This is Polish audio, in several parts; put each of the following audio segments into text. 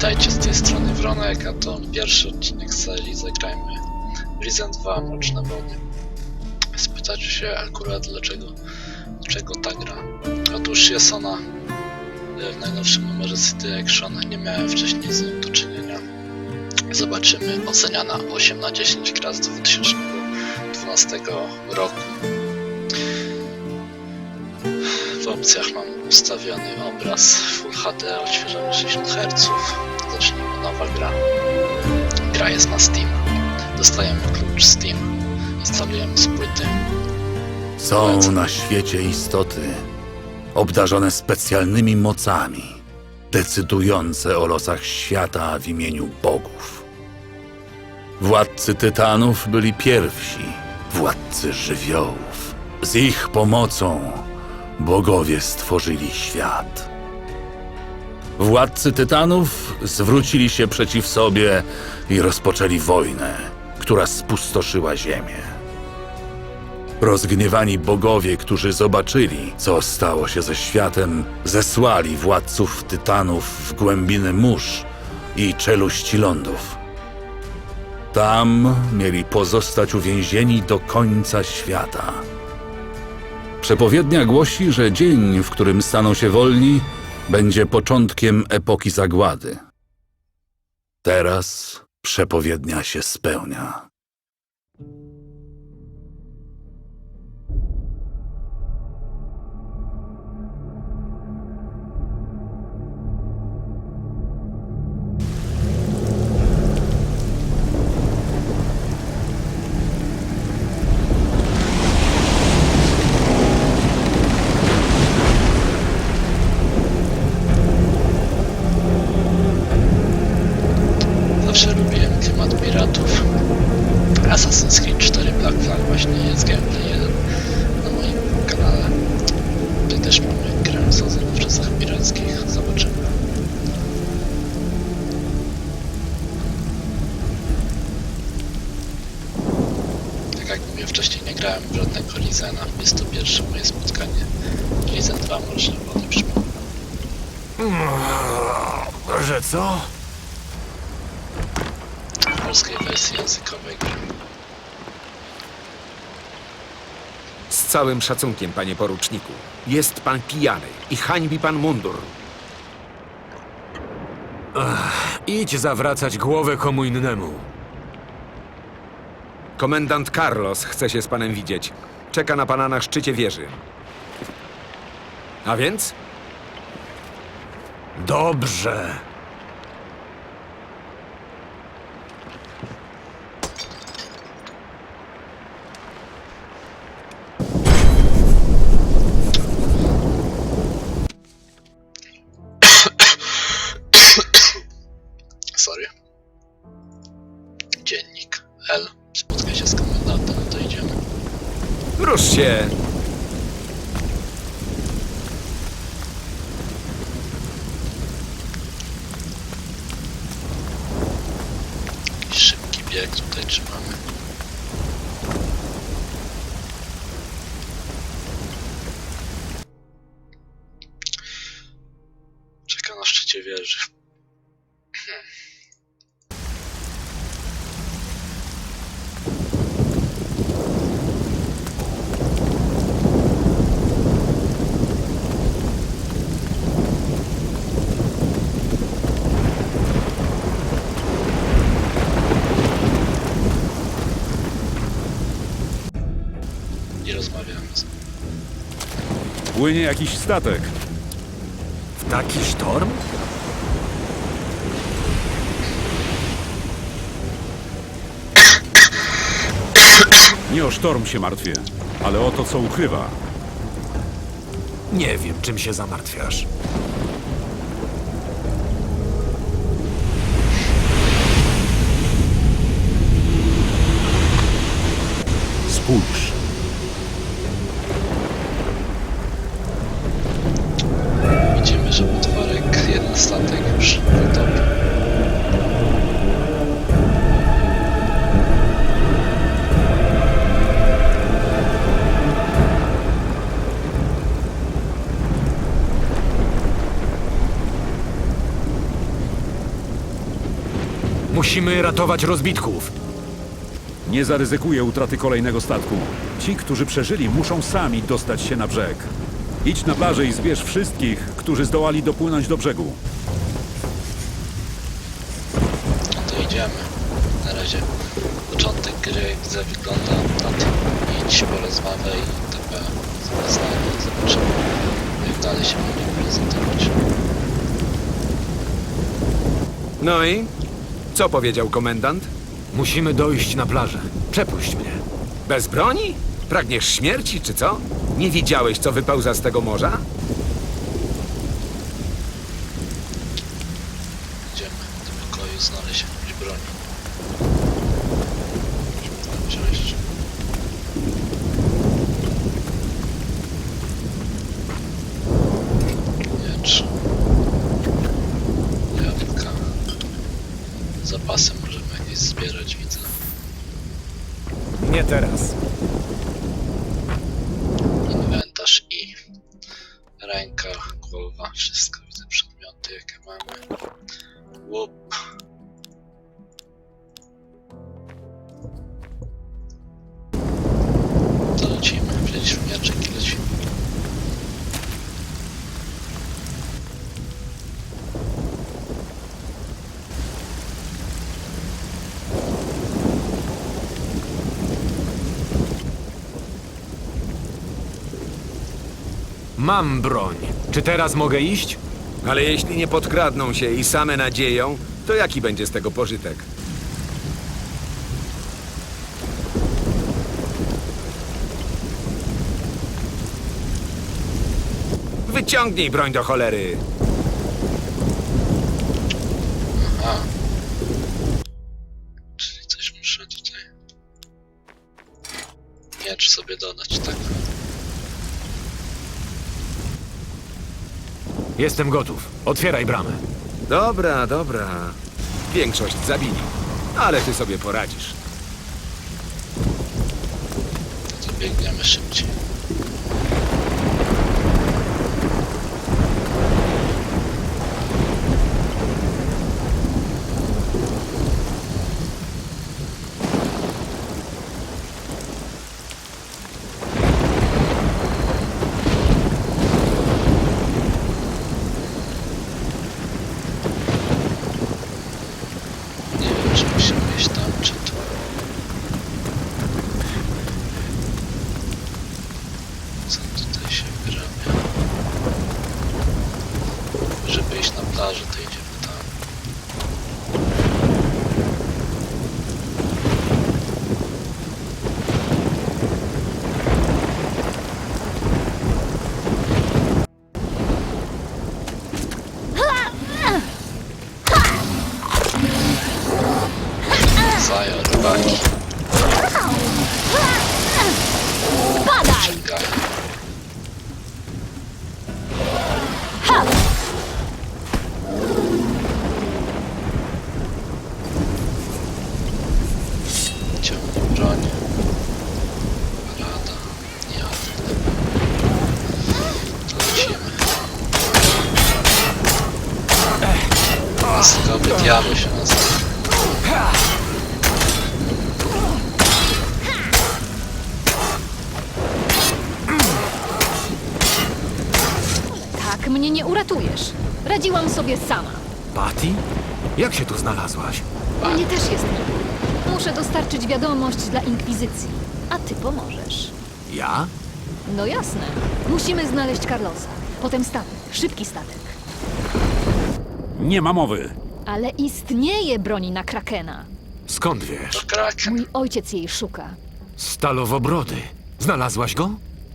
Witajcie z tej strony Wronek, a to pierwszy odcinek serii Zagrajmy Risen 2 Mroczne Wody. Spytacie się akurat dlaczego, dlaczego ta gra. Otóż jest ona e, w najnowszym numerze City Action, nie miałem wcześniej z nią do czynienia. Zobaczymy, oceniana 8 na 10 gra z 2012 roku. W opcjach mam ustawiony obraz Full HD, odświeżony 60 Hz. Zacznijmy nowa gra. Gra jest na Steam. Dostajemy klucz Steam. Instalujemy z płyty. Są na świecie istoty obdarzone specjalnymi mocami, decydujące o losach świata w imieniu bogów. Władcy tytanów byli pierwsi, władcy żywiołów. Z ich pomocą bogowie stworzyli świat. Władcy tytanów zwrócili się przeciw sobie i rozpoczęli wojnę, która spustoszyła ziemię. Rozgniewani bogowie, którzy zobaczyli, co stało się ze światem, zesłali władców tytanów w głębiny mórz i czeluści lądów. Tam mieli pozostać uwięzieni do końca świata. Przepowiednia głosi, że dzień, w którym staną się wolni, będzie początkiem epoki zagłady. Teraz przepowiednia się spełnia. Że co? polskiej wersji językowej. Z całym szacunkiem, panie poruczniku. Jest pan pijany i hańbi pan mundur. Idź zawracać głowę komu innemu. Komendant Carlos chce się z panem widzieć. Czeka na pana na szczycie wieży. A więc? Dobrze. Dziennik L. Spotkaj się z komendantem, to idziemy. Rusz się! Jakiś szybki bieg tutaj trzymamy. Płynie jakiś statek. W taki sztorm? Nie o sztorm się martwię, ale o to, co ukrywa. Nie wiem, czym się zamartwiasz. Spójrz. Musimy ratować rozbitków. Nie zaryzykuję utraty kolejnego statku. Ci, którzy przeżyli, muszą sami dostać się na brzeg. Idź na plażę i zbierz wszystkich, którzy zdołali dopłynąć do brzegu. No to idziemy. Na razie początek gry, jak widzę, wygląda na to. Idź, porozmawiaj i TP. Zobaczymy, jak dalej się będzie prezentować. No i? Co powiedział komendant? Musimy dojść na plażę. Przepuść mnie. Bez broni? Pragniesz śmierci, czy co? Nie widziałeś, co wypełza z tego morza? Mam broń. Czy teraz mogę iść? Ale jeśli nie podkradną się i same nadzieją, to jaki będzie z tego pożytek? Wyciągnij broń do cholery! Jestem gotów. Otwieraj bramę. Dobra, dobra. Większość zabili, ale ty sobie poradzisz. Biegniemy szybciej. Nie wiem, czy musimy iść tam, czy tu. Co tutaj się wyrabia? Żeby iść na plażę, to idziemy tam. Zajął rybaki. Badaj! A ty pomożesz. Ja? No jasne. Musimy znaleźć Carlosa. Potem statek. Szybki statek. Nie ma mowy. Ale istnieje broni na Krakena. Skąd wiesz? kraken. Mój ojciec jej szuka. Stalowobrody. Znalazłaś go?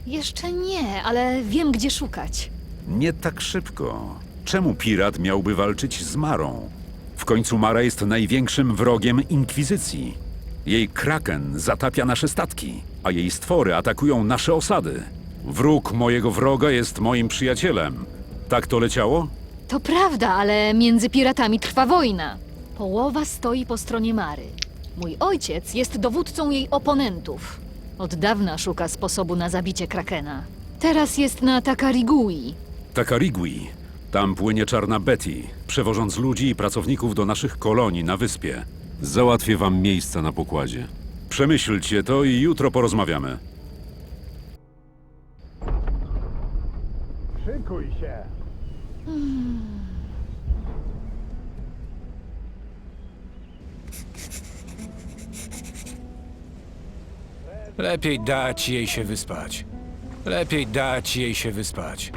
Jeszcze nie, ale wiem, gdzie szukać. Nie tak szybko. Czemu pirat miałby walczyć z Marą? W końcu Mara jest największym wrogiem Inkwizycji. Jej kraken zatapia nasze statki, a jej stwory atakują nasze osady. Wróg mojego wroga jest moim przyjacielem. Tak to leciało? To prawda, ale między piratami trwa wojna. Połowa stoi po stronie Mary. Mój ojciec jest dowódcą jej oponentów. Od dawna szuka sposobu na zabicie Krakena. Teraz jest na Takarigui. Takarigui. Tam płynie czarna Betty, przewożąc ludzi i pracowników do naszych kolonii na wyspie. Załatwię wam miejsca na pokładzie. Przemyślcie to i jutro porozmawiamy. Lepiej dać jej się wyspać. Lepiej dać jej się wyspać.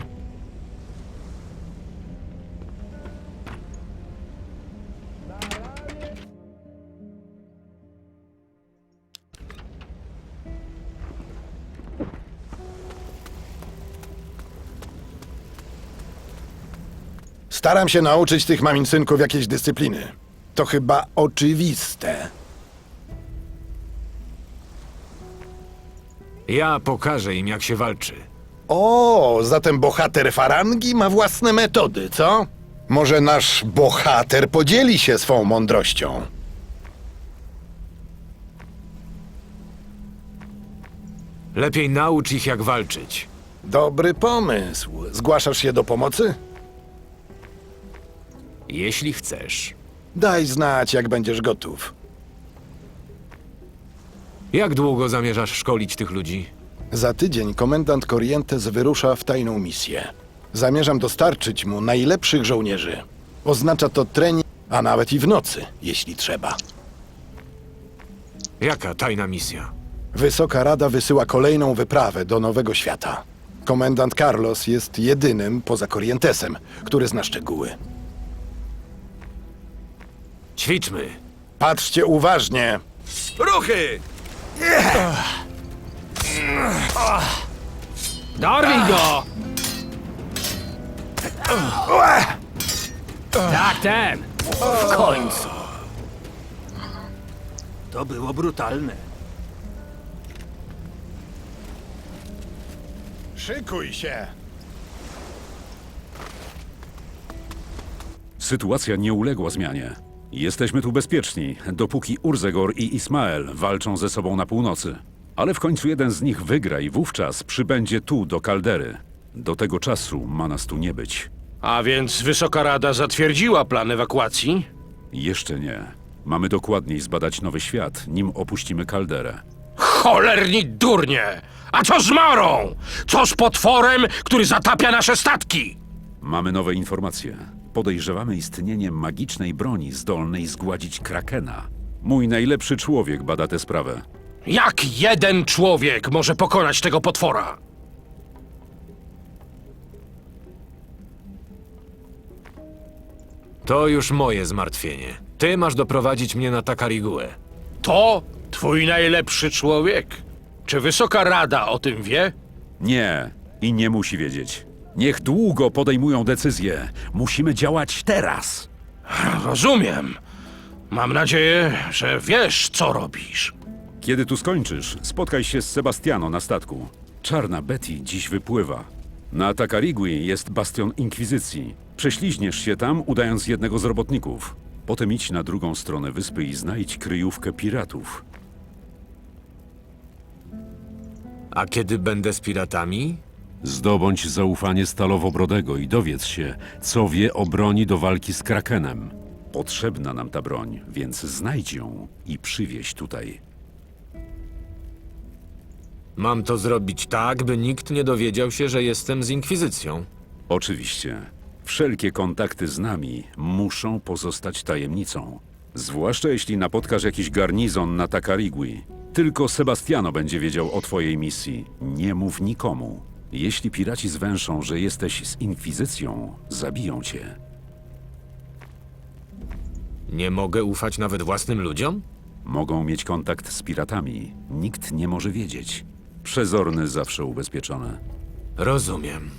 Staram się nauczyć tych mamincynków jakiejś dyscypliny. To chyba oczywiste. Ja pokażę im, jak się walczy. O, zatem bohater farangi ma własne metody, co? Może nasz bohater podzieli się swą mądrością? Lepiej naucz ich, jak walczyć. Dobry pomysł. Zgłaszasz się do pomocy? Jeśli chcesz. Daj znać, jak będziesz gotów. Jak długo zamierzasz szkolić tych ludzi? Za tydzień komendant Corrientes wyrusza w tajną misję. Zamierzam dostarczyć mu najlepszych żołnierzy. Oznacza to trening, a nawet i w nocy, jeśli trzeba. Jaka tajna misja? Wysoka Rada wysyła kolejną wyprawę do Nowego Świata. Komendant Carlos jest jedynym poza Corrientesem, który zna szczegóły. Ćwiczmy. Patrzcie uważnie. Ruchy! Dorwij go! Tak, ten! W końcu! To było brutalne. Szykuj się! Sytuacja nie uległa zmianie. Jesteśmy tu bezpieczni, dopóki Urzegor i Ismael walczą ze sobą na północy. Ale w końcu jeden z nich wygra i wówczas przybędzie tu do kaldery. Do tego czasu ma nas tu nie być. A więc Wysoka Rada zatwierdziła plan ewakuacji? Jeszcze nie. Mamy dokładniej zbadać nowy świat, nim opuścimy kalderę. Cholerni durnie! A co z Marą? Co z potworem, który zatapia nasze statki? Mamy nowe informacje. Podejrzewamy istnienie magicznej broni zdolnej zgładzić Krakena. Mój najlepszy człowiek bada tę sprawę. Jak jeden człowiek może pokonać tego potwora? To już moje zmartwienie. Ty masz doprowadzić mnie na Takariguę. To twój najlepszy człowiek? Czy Wysoka Rada o tym wie? Nie, i nie musi wiedzieć. Niech długo podejmują decyzje. Musimy działać teraz. Rozumiem. Mam nadzieję, że wiesz, co robisz. Kiedy tu skończysz, spotkaj się z Sebastiano na statku. Czarna Betty dziś wypływa. Na Takarigui jest bastion Inkwizycji. Prześliźniesz się tam, udając jednego z robotników. Potem idź na drugą stronę wyspy i znajdź kryjówkę piratów. A kiedy będę z piratami? Zdobądź zaufanie Stalowobrodego i dowiedz się, co wie o broni do walki z Krakenem. Potrzebna nam ta broń, więc znajdź ją i przywieź tutaj. Mam to zrobić tak, by nikt nie dowiedział się, że jestem z Inkwizycją. Oczywiście. Wszelkie kontakty z nami muszą pozostać tajemnicą. Zwłaszcza jeśli napotkasz jakiś garnizon na Takarigui. Tylko Sebastiano będzie wiedział o twojej misji. Nie mów nikomu. Jeśli piraci zwęszą, że jesteś z Inkwizycją, zabiją cię. Nie mogę ufać nawet własnym ludziom? Mogą mieć kontakt z piratami. Nikt nie może wiedzieć. Przezorny zawsze ubezpieczony. Rozumiem.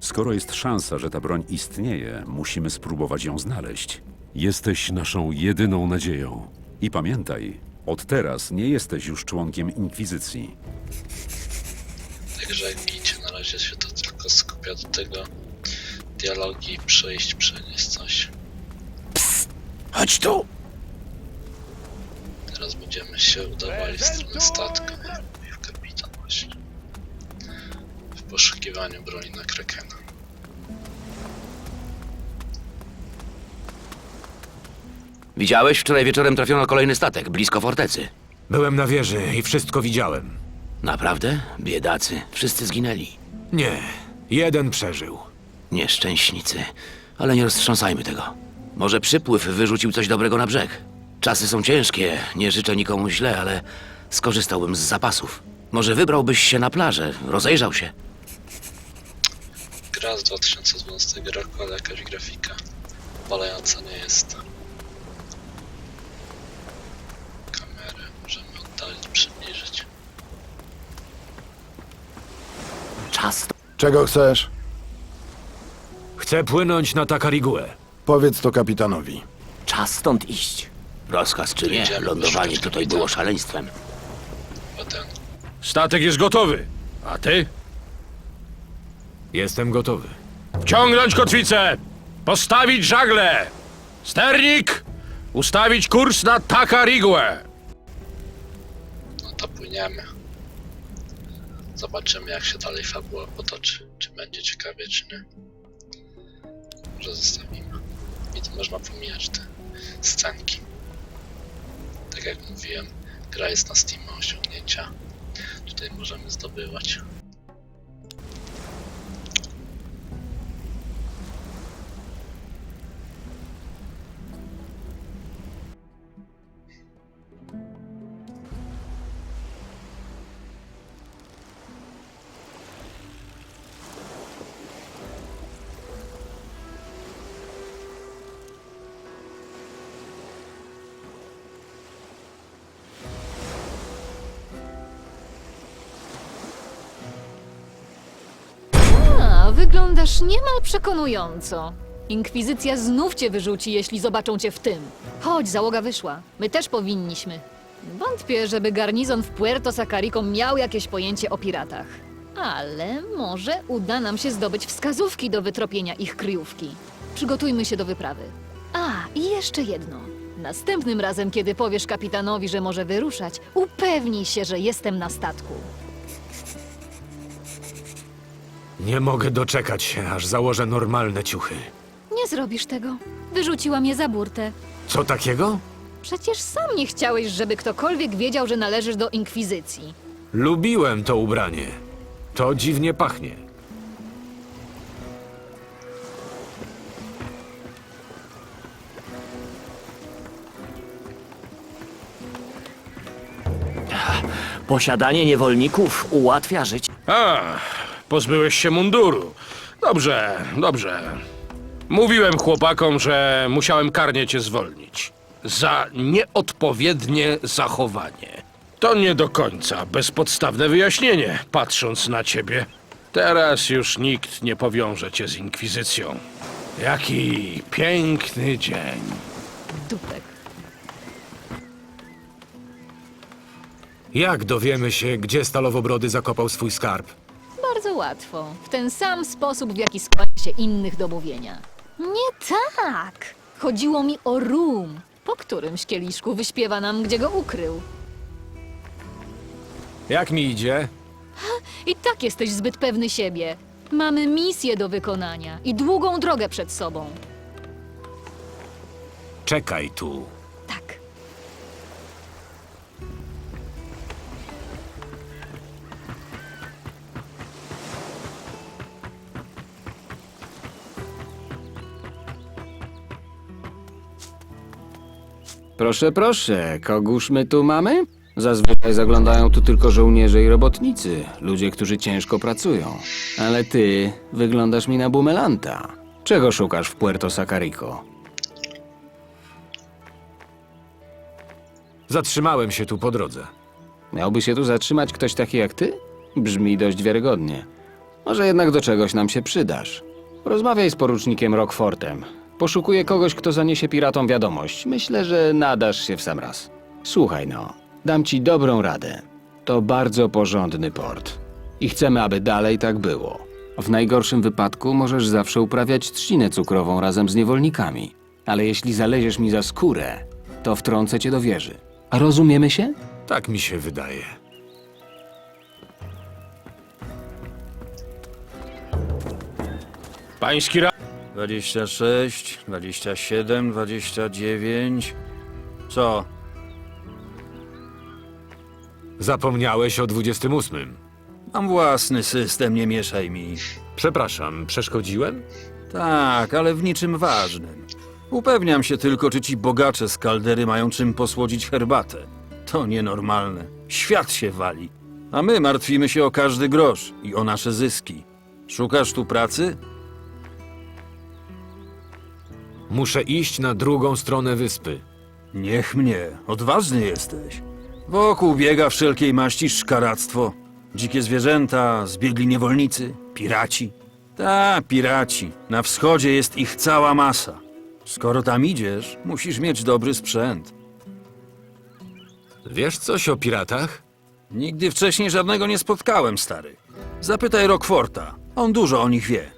Skoro jest szansa, że ta broń istnieje, musimy spróbować ją znaleźć. Jesteś naszą jedyną nadzieją. I pamiętaj, od teraz nie jesteś już członkiem Inkwizycji. Także razie się to tylko skupia do tego dialogi, przejść, przenieść coś. Psst, chodź tu! Teraz będziemy się udawali w stronę statku, mówił kapitan właśnie. W poszukiwaniu broni na Krakena. Widziałeś? Wczoraj wieczorem trafiono kolejny statek, blisko fortecy. Byłem na wieży i wszystko widziałem. Naprawdę? Biedacy. Wszyscy zginęli. Nie, jeden przeżył. Nieszczęśnicy. Ale nie roztrząsajmy tego. Może przypływ wyrzucił coś dobrego na brzeg. Czasy są ciężkie, nie życzę nikomu źle, ale skorzystałbym z zapasów. Może wybrałbyś się na plażę, rozejrzał się. Gra z 2012 roku, ale jakaś grafika balająca nie jest. Czas Czego chcesz? Chcę płynąć na Takariguę. Powiedz to kapitanowi. Czas stąd iść. Rozkaz czy nie, lądowanie tutaj kapitana. było szaleństwem. Potem Statek jest gotowy. A ty? Jestem gotowy. Wciągnąć kotwicę! Postawić żagle! Sternik! Ustawić kurs na Takarigłę! no to płyniemy. Zobaczymy jak się dalej fabuła potoczy. Czy będzie ciekawie, czy nie. Może zostawimy. I to można pomijać te scenki. Tak jak mówiłem, gra jest na Steam osiągnięcia. Tutaj możemy zdobywać. Wyglądasz niemal przekonująco. Inkwizycja znów cię wyrzuci, jeśli zobaczą cię w tym. Chodź, załoga wyszła. My też powinniśmy. Wątpię, żeby garnizon w Puerto Sacarico miał jakieś pojęcie o piratach. Ale może uda nam się zdobyć wskazówki do wytropienia ich kryjówki. Przygotujmy się do wyprawy. A, i jeszcze jedno. Następnym razem, kiedy powiesz kapitanowi, że może wyruszać, upewnij się, że jestem na statku. Nie mogę doczekać się, aż założę normalne ciuchy. Nie zrobisz tego. Wyrzuciłam je za burtę. Co takiego? Przecież sam nie chciałeś, żeby ktokolwiek wiedział, że należysz do inkwizycji. Lubiłem to ubranie. To dziwnie pachnie. Posiadanie niewolników ułatwia życie. A, pozbyłeś się munduru. Dobrze, dobrze. Mówiłem chłopakom, że musiałem karnie cię zwolnić. Za nieodpowiednie zachowanie. To nie do końca bezpodstawne wyjaśnienie, patrząc na ciebie. Teraz już nikt nie powiąże cię z inkwizycją. Jaki piękny dzień. Dupek. Jak dowiemy się, gdzie Stalowobrody zakopał swój skarb? Bardzo łatwo. W ten sam sposób, w jaki skłania się innych do mówienia. Nie tak. Chodziło mi o rum. Po którymś kieliszku wyśpiewa nam, gdzie go ukrył. Jak mi idzie? I tak jesteś zbyt pewny siebie. Mamy misję do wykonania i długą drogę przed sobą. Czekaj tu. Proszę, proszę, kogóż my tu mamy? Zazwyczaj zaglądają tu tylko żołnierze i robotnicy, ludzie, którzy ciężko pracują. Ale ty wyglądasz mi na bumelanta. Czego szukasz w Puerto Sacarico? Zatrzymałem się tu po drodze. Miałby się tu zatrzymać ktoś taki jak ty? Brzmi dość wiarygodnie. Może jednak do czegoś nam się przydasz. Rozmawiaj z porucznikiem Rockfortem. Poszukuję kogoś, kto zaniesie piratom wiadomość. Myślę, że nadasz się w sam raz. Słuchaj no, dam ci dobrą radę. To bardzo porządny port. I chcemy, aby dalej tak było. W najgorszym wypadku możesz zawsze uprawiać trzcinę cukrową razem z niewolnikami. Ale jeśli zaleziesz mi za skórę, to wtrącę cię do wieży. A rozumiemy się? Tak mi się wydaje. Pański ra... 26, 27, 29, Co? Zapomniałeś o 28. Mam własny system, nie mieszaj mi. Przepraszam, przeszkodziłem? Tak, ale w niczym ważnym. Upewniam się tylko, czy ci bogacze z kaldery mają czym posłodzić herbatę. To nienormalne. Świat się wali. A my martwimy się o każdy grosz i o nasze zyski. Szukasz tu pracy? Muszę iść na drugą stronę wyspy. Niech mnie, odważny jesteś. Wokół biega wszelkiej maści szkaractwo. Dzikie zwierzęta, zbiegli niewolnicy, piraci. Ta, piraci. Na wschodzie jest ich cała masa. Skoro tam idziesz, musisz mieć dobry sprzęt. Wiesz coś o piratach? Nigdy wcześniej żadnego nie spotkałem, stary. Zapytaj Rockforta. On dużo o nich wie.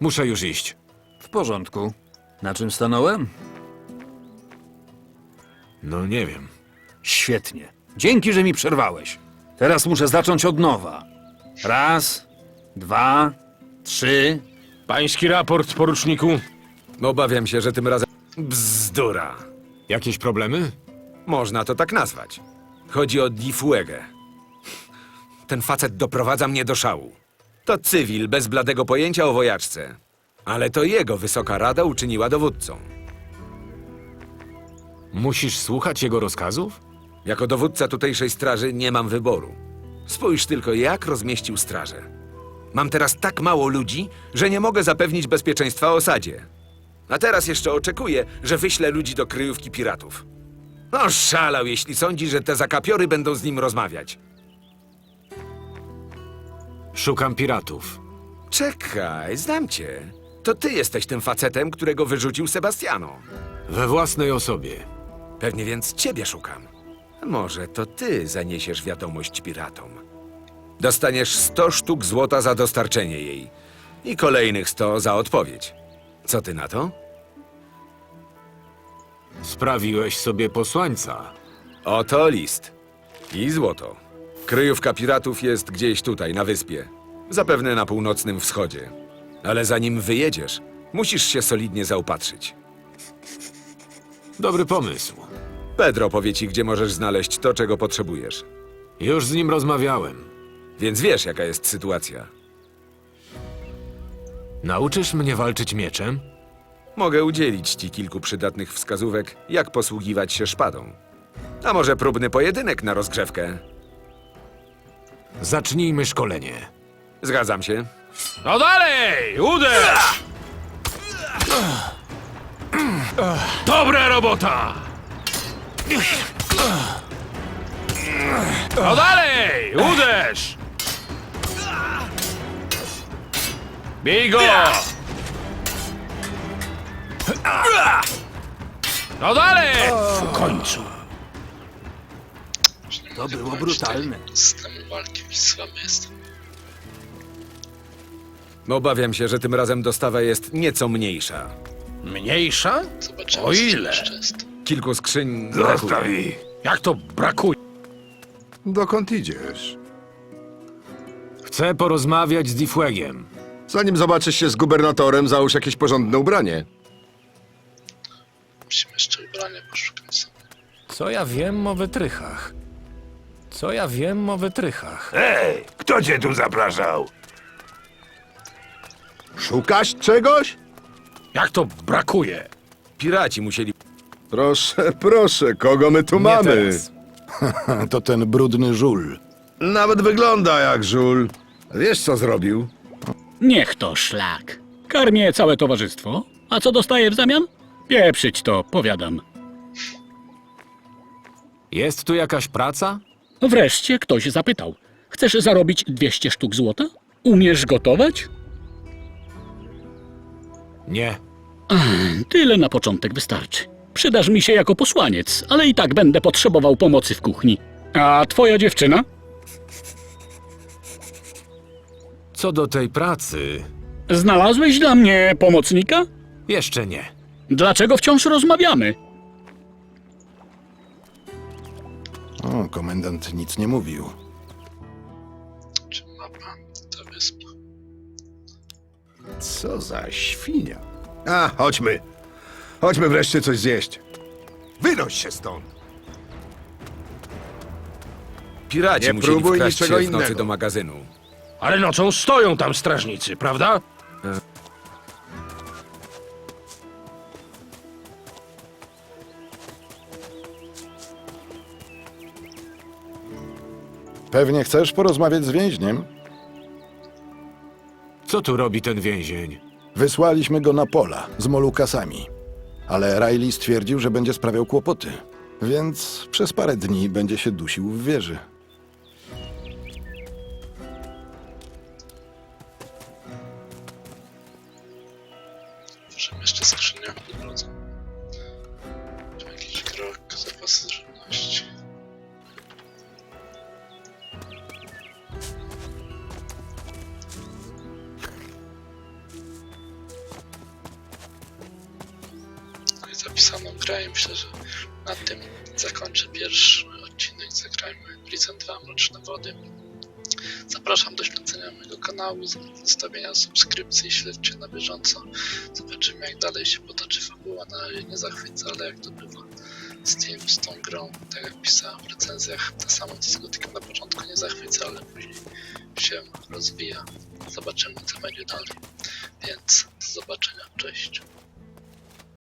Muszę już iść. Porządku. Na czym stanąłem? No nie wiem. Świetnie. Dzięki, że mi przerwałeś. Teraz muszę zacząć od nowa. Raz, dwa, trzy. Pański raport, poruczniku. Obawiam się, że tym razem... Bzdura. Jakieś problemy? Można to tak nazwać. Chodzi o Difuegę. Ten facet doprowadza mnie do szału. To cywil bez bladego pojęcia o wojaczce. Ale to jego wysoka rada uczyniła dowódcą. Musisz słuchać jego rozkazów? Jako dowódca tutejszej straży nie mam wyboru. Spójrz tylko, jak rozmieścił strażę. Mam teraz tak mało ludzi, że nie mogę zapewnić bezpieczeństwa osadzie. A teraz jeszcze oczekuję, że wyślę ludzi do kryjówki piratów. No szalał, jeśli sądzi, że te zakapiory będą z nim rozmawiać. Szukam piratów. Czekaj, znam cię. To ty jesteś tym facetem, którego wyrzucił Sebastiano. We własnej osobie. Pewnie więc ciebie szukam. Może to ty zaniesiesz wiadomość piratom. Dostaniesz 100 sztuk złota za dostarczenie jej i kolejnych 100 za odpowiedź. Co ty na to? Sprawiłeś sobie posłańca. Oto list. I złoto. Kryjówka piratów jest gdzieś tutaj, na wyspie. Zapewne na północnym wschodzie. Ale zanim wyjedziesz, musisz się solidnie zaopatrzyć. Dobry pomysł. Pedro powie ci, gdzie możesz znaleźć to, czego potrzebujesz. Już z nim rozmawiałem. Więc wiesz, jaka jest sytuacja. Nauczysz mnie walczyć mieczem? Mogę udzielić ci kilku przydatnych wskazówek, jak posługiwać się szpadą. A może próbny pojedynek na rozgrzewkę? Zacznijmy szkolenie. Zgadzam się. No dalej! Uderz! Dobra robota! No dalej! Uderz! Bij go! No dalej! W końcu. To było brutalne. Systemu walki słaby jest. Obawiam się, że tym razem dostawa jest nieco mniejsza. Mniejsza? Zobaczymy, O co ile? jeszcze jest. Kilku skrzyń brakuje. Jak to brakuje? Dokąd idziesz? Chcę porozmawiać z Diffwegiem. Zanim zobaczysz się z gubernatorem, załóż jakieś porządne ubranie. Musimy jeszcze ubrania poszukać. Co ja wiem o wytrychach? Co ja wiem o wytrychach? Ej, kto cię tu zapraszał? Szukasz czegoś? Jak to brakuje? Piraci musieli Proszę, proszę, kogo my tu Nie mamy? teraz. To ten brudny żul. Nawet wygląda jak żul. Wiesz, co zrobił? Niech to szlak. Karmię całe towarzystwo. A co dostaję w zamian? Pieprzyć to, powiadam. Jest tu jakaś praca? Wreszcie ktoś zapytał. Chcesz zarobić 200 sztuk złota? Umiesz gotować? Nie. Tyle na początek wystarczy. Przydasz mi się jako posłaniec, ale i tak będę potrzebował pomocy w kuchni. A twoja dziewczyna? Co do tej pracy, Znalazłeś dla mnie pomocnika? jeszcze nie. Dlaczego wciąż rozmawiamy? O, komendant nic nie mówił. Co za świnia. A, chodźmy. Chodźmy wreszcie coś zjeść. Wynoś się stąd! Piraci Nie musieli próbuj wkraść niczego się w nocy innego. do magazynu. Ale nocą stoją tam strażnicy, prawda? Pewnie chcesz porozmawiać z więźniem? Co tu robi ten więzień? Wysłaliśmy go na pola z molukasami. Ale Riley stwierdził, że będzie sprawiał kłopoty. Więc przez parę dni będzie się dusił w wieży. Możemy jeszcze skrzynię po drodze. Jakiś grog, zapasy żywności. I myślę, że na tym zakończę pierwszy odcinek. Zagrajmy Prison 2 Mroczne Wody. Zapraszam do śledzenia mojego kanału, zostawienia subskrypcji, śledźcie na bieżąco. Zobaczymy jak dalej się potoczy fabuła. Na razie nie zachwyca, ale jak to bywa z, tym, z tą grą, tak jak pisałem w recenzjach, to samo co na początku nie zachwyca, ale później się rozwija. Zobaczymy co będzie dalej. Więc do zobaczenia, cześć.